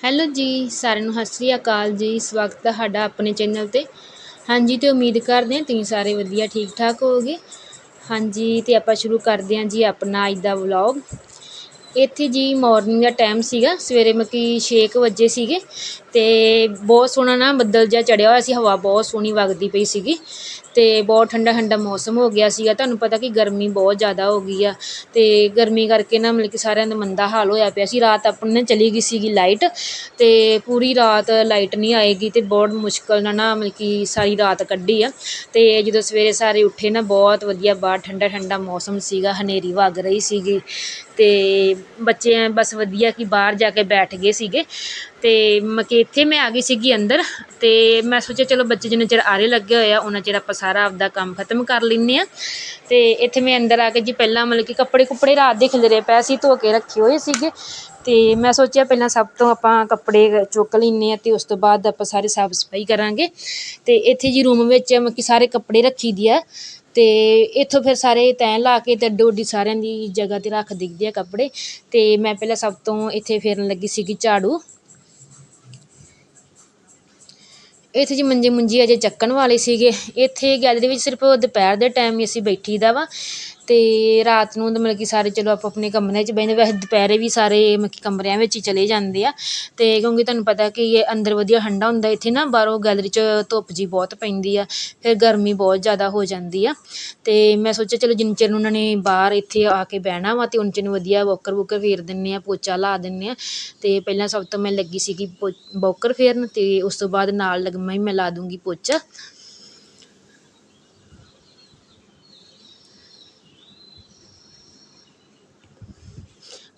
Hello ਜੀ, ਸਾਰਿਆਂ ਨੂੰ ਸਤਿ ਸ਼੍ਰੀ ਅਕਾਲ ਜੀ। ਸਵਾਗਤ ਹੈ ਤੁਹਾਡਾ ਆਪਣੇ ਚੈਨਲ ਤੇ। ਹਾਂਜੀ, ਤੇ ਉਮੀਦ ਕਰਦੇ ਹਾਂ ਤੁਸੀਂ ਸਾਰੇ ਵਧੀਆ ਠੀਕ ਠਾਕ ਹੋਵੋਗੇ। ਹਾਂਜੀ, ਤੇ ਆਪਾਂ ਸ਼ੁਰੂ ਕਰਦੇ ਹਾਂ ਜੀ ਆਪਣਾ ਅੱਜ ਦਾ ਵਲੌਗ। ਇੱਥੇ ਜੀ ਮਾਰਨਿੰਗ ਦਾ ਟਾਈਮ ਸੀਗਾ। ਸਵੇਰੇ ਮੱਕੀ 6 ਵਜੇ ਸੀਗੇ। ਅਤੇ ਬਹੁਤ ਸੋਹਣਾ ਨਾ ਬੱਦਲ ਜਿਹਾ ਚੜਿਆ ਹੋਇਆ ਸੀ, ਹਵਾ ਬਹੁਤ ਸੋਹਣੀ ਵਗਦੀ ਪਈ ਸੀਗੀ ਅਤੇ ਬਹੁਤ ਠੰਡਾ ਠੰਡਾ ਮੌਸਮ ਹੋ ਗਿਆ ਸੀਗਾ। ਤੁਹਾਨੂੰ ਪਤਾ ਕਿ ਗਰਮੀ ਬਹੁਤ ਜ਼ਿਆਦਾ ਹੋ ਗਈ ਆ ਅਤੇ ਗਰਮੀ ਕਰਕੇ ਨਾ ਮਤਲਬ ਕਿ ਸਾਰਿਆਂ ਦਾ ਮੰਦਾ ਹਾਲ ਹੋਇਆ ਪਿਆ ਸੀ। ਰਾਤ ਆਪਣੇ ਨਾ ਚਲੀ ਗਈ ਸੀਗੀ ਲਾਈਟ ਅਤੇ ਪੂਰੀ ਰਾਤ ਲਾਈਟ ਨਹੀਂ ਆਏਗੀ ਅਤੇ ਬਹੁਤ ਮੁਸ਼ਕਲ ਨਾਲ ਨਾ ਮਤਲਬ ਕਿ ਸਾਰੀ ਰਾਤ ਕੱਢੀ ਆ। ਅਤੇ ਜਦੋਂ ਸਵੇਰੇ ਸਾਰੇ ਉੱਠੇ ਨਾ ਬਹੁਤ ਵਧੀਆ ਬਾਹਰ ਠੰਡਾ ਠੰਡਾ ਮੌਸਮ ਸੀਗਾ, ਹਨੇਰੀ ਵਗ ਰਹੀ ਸੀਗੀ ਅਤੇ ਬੱਚੇ ਬਸ ਵਧੀਆ ਕਿ ਬਾਹਰ ਜਾ ਕੇ ਬੈਠ ਗਏ ਸੀਗੇ। ਅਤੇ ਮਤਲਬ ਇੱਥੇ ਮੈਂ ਆ ਗਈ ਸੀਗੀ ਅੰਦਰ ਅਤੇ ਮੈਂ ਸੋਚਿਆ ਚਲੋ ਬੱਚੇ ਜਿੰਨੇ ਚਿਰ ਆਰੇ ਲੱਗੇ ਹੋਏ ਆ, ਉਹਨਾਂ ਚਿਰ ਆਪਾਂ ਸਾਰਾ ਆਪਦਾ ਕੰਮ ਖਤਮ ਕਰ ਲੈਂਦੇ ਹਾਂ ਅਤੇ ਇੱਥੇ ਮੈਂ ਅੰਦਰ ਆ ਕੇ ਜੀ ਪਹਿਲਾਂ ਮਤਲਬ ਕਿ ਕੱਪੜੇ ਕੁੱਪੜੇ ਰਾਤ ਦੇ ਖਿਲਰੇ ਪਏ ਸੀ, ਧੋ ਕੇ ਰੱਖੇ ਹੋਏ ਸੀਗੇ। ਅਤੇ ਮੈਂ ਸੋਚਿਆ ਪਹਿਲਾਂ ਸਭ ਤੋਂ ਆਪਾਂ ਕੱਪੜੇ ਚੁੱਕ ਲੈਂਦੇ ਹਾਂ ਅਤੇ ਉਸ ਤੋਂ ਬਾਅਦ ਆਪਾਂ ਸਾਰੇ ਸਾਫ਼ ਸਫ਼ਾਈ ਕਰਾਂਗੇ। ਅਤੇ ਇੱਥੇ ਜੀ ਰੂਮ ਵਿੱਚ ਮਤਲਬ ਕਿ ਸਾਰੇ ਕੱਪੜੇ ਰੱਖੀ ਦੀ ਆ। ਅਤੇ ਇੱਥੋਂ ਫਿਰ ਸਾਰੇ ਤੈਅ ਲਾ ਕੇ ਅਤੇ ਅੱਡੋ ਅੱਡੀ ਸਾਰਿਆਂ ਦੀ ਜਗ੍ਹਾ ਤੇ ਰੱਖ ਦਿੰਦੇ ਆ ਕੱਪੜੇ। ਅਤੇ ਮੈਂ ਪਹਿਲਾਂ ਸਭ ਤੋਂ ਇੱਥੇ ਫੇਰਨ ਲੱਗੀ ਸੀਗੀ ਝਾੜੂ। ਇੱਥੇ ਜੀ ਮੰਜੇ ਮੁੰਜੀ ਅਜੇ ਚੱਕਣ ਵਾਲੇ ਸੀਗੇ। ਇੱਥੇ ਗੈਲਰੀ ਵਿੱਚ ਸਿਰਫ ਦੁਪਹਿਰ ਦੇ ਟਾਈਮ ਹੀ ਅਸੀਂ ਬੈਠੀ ਦਾ ਵਾ। ਅਤੇ ਰਾਤ ਨੂੰ ਤਾਂ ਮਤਲਬ ਕਿ ਸਾਰੇ ਚਲੋ ਆਪੋ ਆਪਣੇ ਕਮਰਿਆਂ 'ਚ ਬਹਿੰਦੇ, ਵੈਸੇ ਦੁਪਹਿਰੇ ਵੀ ਸਾਰੇ ਮਤਲਬ ਕਿ ਕਮਰਿਆਂ ਵਿੱਚ ਹੀ ਚਲੇ ਜਾਂਦੇ ਆ। ਅਤੇ ਕਿਉਂਕਿ ਤੁਹਾਨੂੰ ਪਤਾ ਕਿ ਇਹ ਅੰਦਰ ਵਧੀਆ ਠੰਡਾ ਹੁੰਦਾ, ਇੱਥੇ ਨਾ ਬਾਹਰੋਂ ਗੈਲਰੀ 'ਚ ਧੁੱਪ ਜਿਹੀ ਬਹੁਤ ਪੈਂਦੀ ਆ, ਫਿਰ ਗਰਮੀ ਬਹੁਤ ਜ਼ਿਆਦਾ ਹੋ ਜਾਂਦੀ ਆ। ਅਤੇ ਮੈਂ ਸੋਚਿਆ ਚਲੋ ਜਿੰਨ ਚਿਰ ਨੂੰ ਉਹਨਾਂ ਨੇ ਬਾਹਰ ਇੱਥੇ ਆ ਕੇ ਬਹਿਣਾ ਵਾ ਅਤੇ ਉਨ ਚਿਰ ਨੂੰ ਵਧੀਆ ਵੋਕਰ ਵੂਕਰ ਫੇਰ ਦਿੰਦੇ ਹਾਂ ਪੋਚਾ ਲਾ ਦਿੰਦੇ ਹਾਂ ਅਤੇ ਪਹਿਲਾਂ ਸਭ ਤੋਂ ਮੈਂ ਲੱਗੀ ਸੀਗੀ ਪੋ, ਵੋਕਰ ਫੇਰਨ ਅਤੇ ਉਸ ਤੋਂ ਬਾਅਦ ਨਾਲ ਲੱਗਮਾ ਹੀ ਮੈਂ ਲਾ ਦੂੰਗੀ ਪੋਚਾ।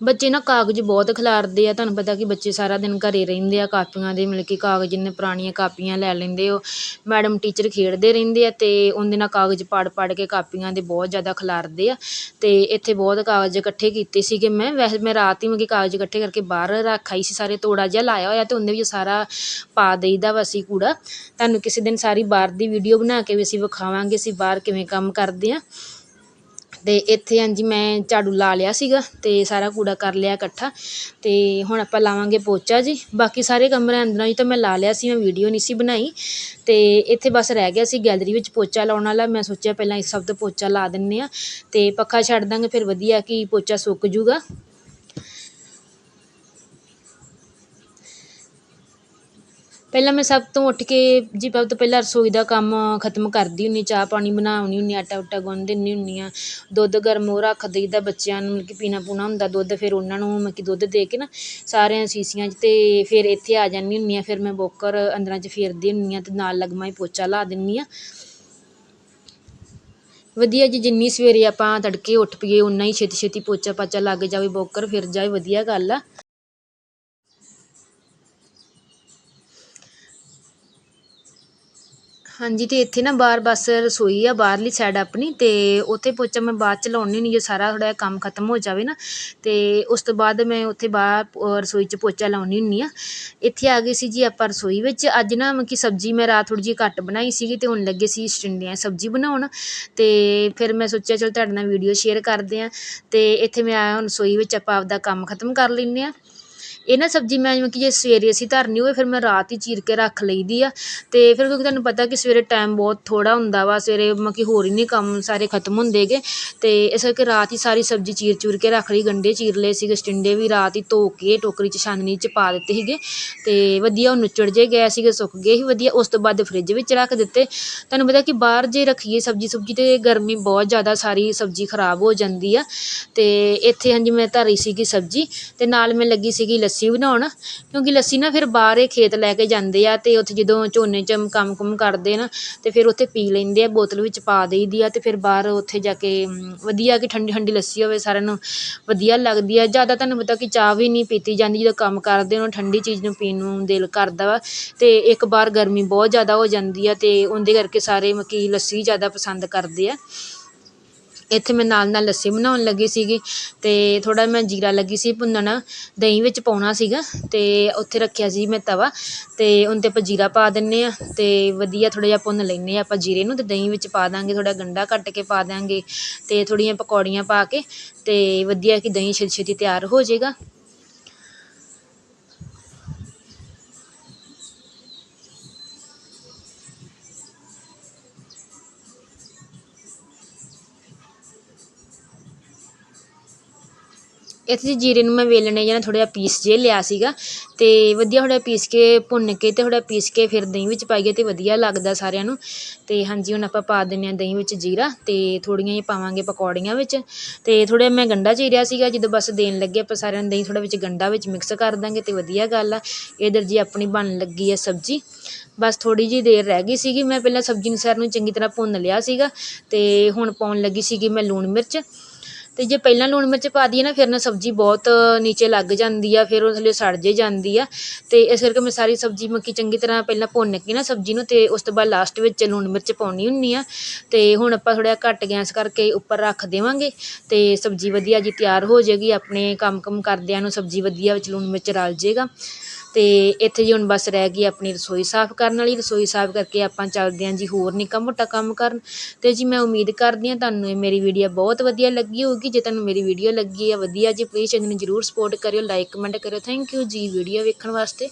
ਬੱਚੇ ਨਾ ਕਾਗਜ਼ ਬਹੁਤ ਖਿਲਾਰਦੇ ਆ, ਤੁਹਾਨੂੰ ਪਤਾ ਕਿ ਬੱਚੇ ਸਾਰਾ ਦਿਨ ਘਰ ਰਹਿੰਦੇ ਆ, ਕਾਪੀਆਂ ਦੇ, ਮਤਲਬ ਕਿ ਕਾਗਜ਼ ਜਿੰਨੇ ਪੁਰਾਣੀਆਂ ਕਾਪੀਆਂ ਲੈ ਲੈਂਦੇ ਉਹ ਮੈਡਮ ਟੀਚਰ ਖੇਡਦੇ ਰਹਿੰਦੇ ਆ ਅਤੇ ਉਹਦੇ ਨਾਲ ਕਾਗਜ਼ ਪੜ ਪੜ ਕੇ ਕਾਪੀਆਂ ਦੇ ਬਹੁਤ ਜ਼ਿਆਦਾ ਖਿਲਾਰਦੇ ਆ ਅਤੇ ਇੱਥੇ ਬਹੁਤ ਕਾਗਜ਼ ਇਕੱਠੇ ਕੀਤੇ ਸੀਗੇ ਮੈਂ, ਵੈਸੇ ਮੈਂ ਰਾਤ ਹੀ ਮਤਲਬ ਕਿ ਕਾਗਜ਼ ਇਕੱਠੇ ਕਰਕੇ ਬਾਹਰ ਰੱਖ ਆਈ ਸੀ, ਸਾਰੇ ਤੋੜਾ ਜਿਹਾ ਲਾਇਆ ਹੋਇਆ ਅਤੇ ਉਹਦੇ ਵਿੱਚ ਸਾਰਾ ਪਾ ਦੇਈਦਾ ਵਾ ਅਸੀਂ ਕੂੜਾ। ਤੁਹਾਨੂੰ ਕਿਸੇ ਦਿਨ ਸਾਰੀ ਬਾਹਰ ਦੀ ਵੀਡੀਓ ਬਣਾ ਕੇ ਵੀ ਅਸੀਂ ਵਿਖਾਵਾਂਗੇ ਅਸੀਂ ਬਾਹਰ ਕਿਵੇਂ ਕੰਮ ਕਰਦੇ ਹਾਂ ਅਤੇ ਇੱਥੇ ਹਾਂਜੀ ਮੈਂ ਝਾੜੂ ਲਾ ਲਿਆ ਸੀਗਾ ਅਤੇ ਸਾਰਾ ਕੂੜਾ ਕਰ ਲਿਆ ਇਕੱਠਾ ਅਤੇ ਹੁਣ ਆਪਾਂ ਲਾਵਾਂਗੇ ਪੋਚਾ ਜੀ। ਬਾਕੀ ਸਾਰੇ ਕਮਰਿਆਂ ਅੰਦਰਾਂ ਜੀ ਤਾਂ ਮੈਂ ਲਾ ਲਿਆ ਸੀ, ਮੈਂ ਵੀਡੀਓ ਨਹੀਂ ਸੀ ਬਣਾਈ। ਅਤੇ ਇੱਥੇ ਬਸ ਰਹਿ ਗਿਆ ਸੀ ਗੈਲਰੀ ਵਿੱਚ ਪੋਚਾ ਲਾਉਣ ਵਾਲਾ। ਮੈਂ ਸੋਚਿਆ ਪਹਿਲਾਂ ਇਸ ਸਭ ਤੋਂ ਪੋਚਾ ਲਾ ਦਿੰਦੇ ਹਾਂ ਅਤੇ ਪੱਖਾ ਛੱਡ ਦਾਂਗੇ, ਫਿਰ ਵਧੀਆ ਕਿ ਪੋਚਾ ਸੁੱਕ ਜੂਗਾ। ਪਹਿਲਾਂ ਮੈਂ ਸਭ ਤੋਂ ਉੱਠ ਕੇ ਜੀ ਸਭ ਤੋਂ ਪਹਿਲਾਂ ਰਸੋਈ ਦਾ ਕੰਮ ਖਤਮ ਕਰਦੀ ਹੁੰਦੀ, ਚਾਹ ਪਾਣੀ ਬਣਾਉਣੀ ਹੁੰਦੀ, ਆਟਾ ਉਟਾ ਗੁੰਨ ਦਿੰਦੀ ਹੁੰਦੀ ਹਾਂ। ਦੁੱਧ ਗਰਮ ਉਹ ਰੱਖ ਦਈਦਾ ਬੱਚਿਆਂ ਨੂੰ, ਮਤਲਬ ਕਿ ਪੀਣਾ ਪੂਣਾ ਹੁੰਦਾ ਦੁੱਧ, ਫਿਰ ਉਹਨਾਂ ਨੂੰ ਮਤਲਬ ਕਿ ਦੁੱਧ ਦੇ ਕੇ ਨਾ ਸਾਰਿਆਂ ਸੀਸੀਆਂ 'ਚ ਅਤੇ ਫਿਰ ਇੱਥੇ ਆ ਜਾਂਦੀ ਹੁੰਦੀ ਹਾਂ, ਫਿਰ ਮੈਂ ਬੋਕਰ ਅੰਦਰਾਂ 'ਚ ਫੇਰਦੀ ਹੁੰਦੀ ਹਾਂ ਅਤੇ ਨਾਲ ਲੱਗਮਾ ਹੀ ਪੋਚਾ ਲਾ ਦਿੰਦੀ ਹਾਂ। ਵਧੀਆ ਜੀ, ਜਿੰਨੀ ਸਵੇਰੇ ਆਪਾਂ ਤੜਕੇ ਉੱਠ ਪਈਏ ਉਨਾ ਹੀ ਛੇਤੀ ਛੇਤੀ ਪੋਚਾ ਪਾਚਾ ਲੱਗ ਜਾਵੇ, ਬੋਕਰ ਫਿਰ ਜਾਵੇ ਵਧੀਆ ਗੱਲ ਆ। ਹਾਂਜੀ ਅਤੇ ਇੱਥੇ ਨਾ ਬਾਹਰ ਬਸ ਰਸੋਈ ਆ, ਬਾਹਰਲੀ ਸਾਈਡ ਆਪਣੀ ਅਤੇ ਉੱਥੇ ਪੋਚਾ ਮੈਂ ਬਾਅਦ ਚ ਲਾਉਂਦੀ ਹੁੰਦੀ ਜੇ ਸਾਰਾ ਥੋੜ੍ਹਾ ਜਿਹਾ ਕੰਮ ਖਤਮ ਹੋ ਜਾਵੇ ਨਾ ਅਤੇ ਉਸ ਤੋਂ ਬਾਅਦ ਮੈਂ ਉੱਥੇ ਬਾਹਰ ਰਸੋਈ 'ਚ ਪੋਚਾ ਲਾਉਂਦੀ ਹੁੰਦੀ ਹਾਂ ਇੱਥੇ ਆ ਗਏ ਸੀ ਜੀ ਆਪਾਂ ਰਸੋਈ ਵਿੱਚ, ਅੱਜ ਨਾ ਮਤਲਬ ਕਿ ਸਬਜ਼ੀ ਮੈਂ ਰਾਤ ਥੋੜ੍ਹੀ ਜਿਹੀ ਘੱਟ ਬਣਾਈ ਸੀਗੀ ਅਤੇ ਹੁਣ ਲੱਗੇ ਸੀ ਸਟਿੰਡਿਆਂ ਸਬਜ਼ੀ ਬਣਾਉਣ ਅਤੇ ਫਿਰ ਮੈਂ ਸੋਚਿਆ, ਚਲੋ ਤੁਹਾਡੇ ਨਾਲ ਵੀਡੀਓ ਸ਼ੇਅਰ ਕਰਦੇ ਹਾਂ ਅਤੇ ਇੱਥੇ ਮੈਂ ਆਇਆ ਹੁਣ ਰਸੋਈ ਵਿੱਚ ਆਪਾਂ ਆਪਦਾ ਕੰਮ ਖਤਮ ਕਰ ਲੈਂਦੇ ਹਾਂ ਇਹ ਨਾ ਸਬਜ਼ੀ ਮੈਂ ਜਿਵੇਂ ਕਿ ਜੇ ਸਵੇਰੇ ਅਸੀਂ ਧਰਨੀ ਹੋਵੇ, ਫਿਰ ਮੈਂ ਰਾਤ ਹੀ ਚੀਰ ਕੇ ਰੱਖ ਲਈ ਦੀ ਆ। ਅਤੇ ਫਿਰ ਕਿਉਂਕਿ ਤੁਹਾਨੂੰ ਪਤਾ ਕਿ ਸਵੇਰੇ ਟਾਈਮ ਬਹੁਤ ਥੋੜ੍ਹਾ ਹੁੰਦਾ ਵਾ, ਸਵੇਰੇ ਮਤਲਬ ਕਿ ਹੋਰ ਹੀ ਨਹੀਂ ਕੰਮ ਸਾਰੇ ਖਤਮ ਹੁੰਦੇ ਗੇ। ਅਤੇ ਇਸ ਕਰਕੇ ਰਾਤ ਹੀ ਸਾਰੀ ਸਬਜ਼ੀ ਚੀਰ ਚੂਰ ਕੇ ਰੱਖ ਲਈ ਗੰਢੇ ਚੀਰ ਲਏ ਸੀਗੇ, ਸਟਿੰਡੇ ਵੀ ਰਾਤ ਹੀ ਧੋ ਕੇ ਟੋਕਰੀ 'ਚ, ਛਾਨਣੀ 'ਚ ਪਾ ਦਿੱਤੇ ਸੀਗੇ। ਅਤੇ ਵਧੀਆ ਉਹ ਨੁੱਚੜ ਜਿਹੇ ਗਏ ਸੀਗੇ, ਸੁੱਕ ਗਏ ਸੀ, ਵਧੀਆ ਉਸ ਤੋਂ ਬਾਅਦ ਫਰਿੱਜ ਵਿੱਚ ਰੱਖ ਦਿੱਤੇ। ਤੁਹਾਨੂੰ ਪਤਾ ਕਿ ਬਾਹਰ ਜੇ ਰੱਖੀਏ ਸਬਜ਼ੀ ਸੁਬਜ਼ੀ ਤਾਂ ਗਰਮੀ ਬਹੁਤ ਜ਼ਿਆਦਾ, ਸਾਰੀ ਸਬਜ਼ੀ ਖਰਾਬ ਹੋ ਜਾਂਦੀ ਆ। ਅਤੇ ਇੱਥੇ ਹਾਂਜੀ ਮੈਂ ਧਰੀ ਸੀਗੀ ਸਬਜ਼ੀ ਅਤੇ ਨਾਲ ਮੈਂ ਲੱਗੀ ਸੀਗੀ ਲੱਸੀ ਬਣਾਉਣ, ਕਿਉਂਕਿ ਲੱਸੀ ਨਾ ਫਿਰ ਬਾਹਰ ਇਹ ਖੇਤ ਲੈ ਕੇ ਜਾਂਦੇ ਆ ਅਤੇ ਉੱਥੇ ਜਦੋਂ ਝੋਨੇ 'ਚ ਕੰਮ ਕੁਮ ਕਰਦੇ ਨਾ, ਤੇ ਫਿਰ ਉੱਥੇ ਪੀ ਲੈਂਦੇ ਆ, ਬੋਤਲ ਵਿੱਚ ਪਾ ਦਈ ਦੀ ਆ ਅਤੇ ਫਿਰ ਬਾਹਰ ਉੱਥੇ ਜਾ ਕੇ ਵਧੀਆ ਕਿ ਠੰਡੀ ਠੰਡੀ ਲੱਸੀ ਹੋਵੇ ਸਾਰਿਆਂ ਨੂੰ ਵਧੀਆ ਲੱਗਦੀ ਆ। ਜ਼ਿਆਦਾ ਤੁਹਾਨੂੰ ਪਤਾ ਕਿ ਚਾਹ ਵੀ ਨਹੀਂ ਪੀਤੀ ਜਾਂਦੀ, ਜਦੋਂ ਕੰਮ ਕਰਦੇ ਉਹਨੂੰ ਠੰਡੀ ਚੀਜ਼ ਨੂੰ ਪੀਣ ਨੂੰ ਦਿਲ ਕਰਦਾ ਵਾ ਅਤੇ ਇੱਕ ਬਾਰ ਗਰਮੀ ਬਹੁਤ ਜ਼ਿਆਦਾ ਹੋ ਜਾਂਦੀ ਆ ਅਤੇ ਉਹਦੇ ਕਰਕੇ ਸਾਰੇ ਮਤਲਬ ਕਿ ਲੱਸੀ ਜ਼ਿਆਦਾ ਪਸੰਦ ਕਰਦੇ ਆ। ਇੱਥੇ ਮੈਂ ਨਾਲ ਨਾਲ ਲੱਸੀ ਬਣਾਉਣ ਲੱਗੀ ਸੀਗੀ ਅਤੇ ਥੋੜ੍ਹਾ ਮੈਂ ਜੀਰਾ ਲੱਗੀ ਸੀ ਭੁੰਨਣ, ਦਹੀਂ ਵਿੱਚ ਪਾਉਣਾ ਸੀਗਾ ਅਤੇ ਉੱਥੇ ਰੱਖਿਆ ਸੀ ਮੈਂ ਤਵਾ ਅਤੇ ਉਹਦੇ 'ਤੇ ਆਪਾਂ ਜੀਰਾ ਪਾ ਦਿੰਦੇ ਹਾਂ ਅਤੇ ਵਧੀਆ ਥੋੜ੍ਹਾ ਜਿਹਾ ਭੁੰਨ ਲੈਂਦੇ ਹਾਂ ਆਪਾਂ ਜੀਰੇ ਨੂੰ ਅਤੇ ਦਹੀਂ ਵਿੱਚ ਪਾ ਦਾਂਗੇ, ਥੋੜ੍ਹਾ ਗੰਢਾ ਕੱਟ ਕੇ ਪਾ ਦਾਂਗੇ ਅਤੇ ਥੋੜ੍ਹੀਆਂ ਪਕੌੜੀਆਂ ਪਾ ਕੇ ਅਤੇ ਵਧੀਆ ਕਿ ਦਹੀਂ ਛੇਤੀ ਛੇਤੀ ਤਿਆਰ ਹੋ ਜਾਏਗਾ। ਇੱਥੇ ਜੀ ਜੀਰੇ ਨੂੰ ਮੈਂ ਵੇਲਣੇ ਜਾਂ ਥੋੜ੍ਹਾ ਜਿਹਾ ਪੀਸ ਜੇ ਲਿਆ ਸੀਗਾ ਅਤੇ ਵਧੀਆ ਥੋੜ੍ਹਾ ਪੀਸ ਕੇ ਭੁੰਨ ਕੇ ਅਤੇ ਥੋੜ੍ਹਾ ਪੀਸ ਕੇ ਫਿਰ ਦਹੀਂ ਵਿੱਚ ਪਾਈਏ ਅਤੇ ਵਧੀਆ ਲੱਗਦਾ ਸਾਰਿਆਂ ਨੂੰ। ਅਤੇ ਹਾਂਜੀ, ਹੁਣ ਆਪਾਂ ਪਾ ਦਿੰਦੇ ਹਾਂ ਦਹੀਂ ਵਿੱਚ ਜੀਰਾ ਅਤੇ ਥੋੜ੍ਹੀਆਂ ਜਿਹੀਆਂ ਪਾਵਾਂਗੇ ਪਕੌੜੀਆਂ ਵਿੱਚ। ਅਤੇ ਥੋੜ੍ਹਾ ਮੈਂ ਗੰਢਾ ਚੀਰਿਆ ਸੀਗਾ, ਜਦੋਂ ਬਸ ਦੇਣ ਲੱਗੇ ਆਪਾਂ ਸਾਰਿਆਂ ਨੂੰ ਦਹੀਂ ਥੋੜ੍ਹਾ ਵਿੱਚ ਗੰਢਾ ਵਿੱਚ ਮਿਕਸ ਕਰ ਦਾਂਗੇ ਤੇ ਵਧੀਆ ਗੱਲ ਆ। ਇੱਧਰ ਜੀ ਆਪਣੀ ਬਣਨ ਲੱਗੀ ਹੈ ਸਬਜ਼ੀ। ਬਸ ਥੋੜ੍ਹੀ ਜਿਹੀ ਦੇਰ ਰਹਿ ਗਈ ਸੀਗੀ। ਮੈਂ ਪਹਿਲਾਂ ਸਬਜ਼ੀ ਨੂੰ ਸਾਰ ਨੂੰ ਚੰਗੀ ਤਰ੍ਹਾਂ ਭੁੰਨ ਲਿਆ ਸੀਗਾ ਅਤੇ ਹੁਣ ਪਾਉਣ ਲੱਗੀ ਸੀਗੀ ਮੈਂ ਲੂਣ ਮਿਰਚ। ਅਤੇ ਜੇ ਪਹਿਲਾਂ ਲੂਣ ਮਿਰਚ ਪਾ ਦਈਏ ਨਾ, ਫਿਰ ਨਾ ਸਬਜ਼ੀ ਬਹੁਤ ਨੀਚੇ ਲੱਗ ਜਾਂਦੀ ਆ, ਫਿਰ ਉਹ ਥੱਲੇ ਸੜ ਜਿਹੀ ਜਾਂਦੀ ਆ। ਅਤੇ ਇਸ ਕਰਕੇ ਮੈਂ ਸਾਰੀ ਸਬਜ਼ੀ ਮੱਕੀ ਚੰਗੀ ਤਰ੍ਹਾਂ ਪਹਿਲਾਂ ਭੁੰਨ ਕੇ ਨਾ ਸਬਜ਼ੀ ਨੂੰ ਅਤੇ ਉਸ ਤੋਂ ਬਾਅਦ ਲਾਸਟ ਵਿੱਚ ਲੂਣ ਮਿਰਚ ਪਾਉਂਦੀ ਹੁੰਦੀ ਹਾਂ ਅਤੇ ਹੁਣ ਆਪਾਂ ਥੋੜ੍ਹਾ ਘੱਟ ਗੈਸ ਕਰਕੇ ਉੱਪਰ ਰੱਖ ਦੇਵਾਂਗੇ ਅਤੇ ਸਬਜ਼ੀ ਵਧੀਆ ਜੀ ਤਿਆਰ ਹੋ ਜਾਵੇਗੀ ਆਪਣੇ ਕੰਮ ਕੰਮ ਕਰਦਿਆਂ ਨੂੰ ਸਬਜ਼ੀ ਵਧੀਆ ਵਿੱਚ ਲੂਣ ਮਿਰਚ ਰਲ ਜਾਵੇਗਾ ਅਤੇ ਇੱਥੇ ਜੀ ਹੁਣ ਬਸ ਰਹਿ ਗਈ ਆਪਣੀ ਰਸੋਈ ਸਾਫ਼ ਕਰਨ ਵਾਲੀ। ਰਸੋਈ ਸਾਫ਼ ਕਰਕੇ ਆਪਾਂ ਚੱਲਦੇ ਹਾਂ ਜੀ ਹੋਰ ਨਿੱਕਾ ਮੋਟਾ ਕੰਮ ਕਰਨ। ਅਤੇ ਜੀ ਮੈਂ ਉਮੀਦ ਕਰਦੀ ਹਾਂ ਤੁਹਾਨੂੰ ਇਹ ਮੇਰੀ ਵੀਡੀਓ ਬਹੁਤ ਵਧੀਆ ਲੱਗੀ ਹੋਊਗੀ। ਜੇ ਤੁਹਾਨੂੰ ਮੇਰੀ ਵੀਡੀਓ ਲੱਗੀ ਹੈ ਵਧੀਆ ਜੀ ਪਲੀਜ਼ ਚੈਨਲ ਨੂੰ ਜਰੂਰ ਸਪੋਰਟ ਕਰਿਓ ਲਾਈਕ ਕਮੈਂਟ ਕਰਿਓ। ਥੈਂਕ ਯੂ ਜੀ ਵੀਡੀਓ ਵੇਖਣ ਵਾਸਤੇ।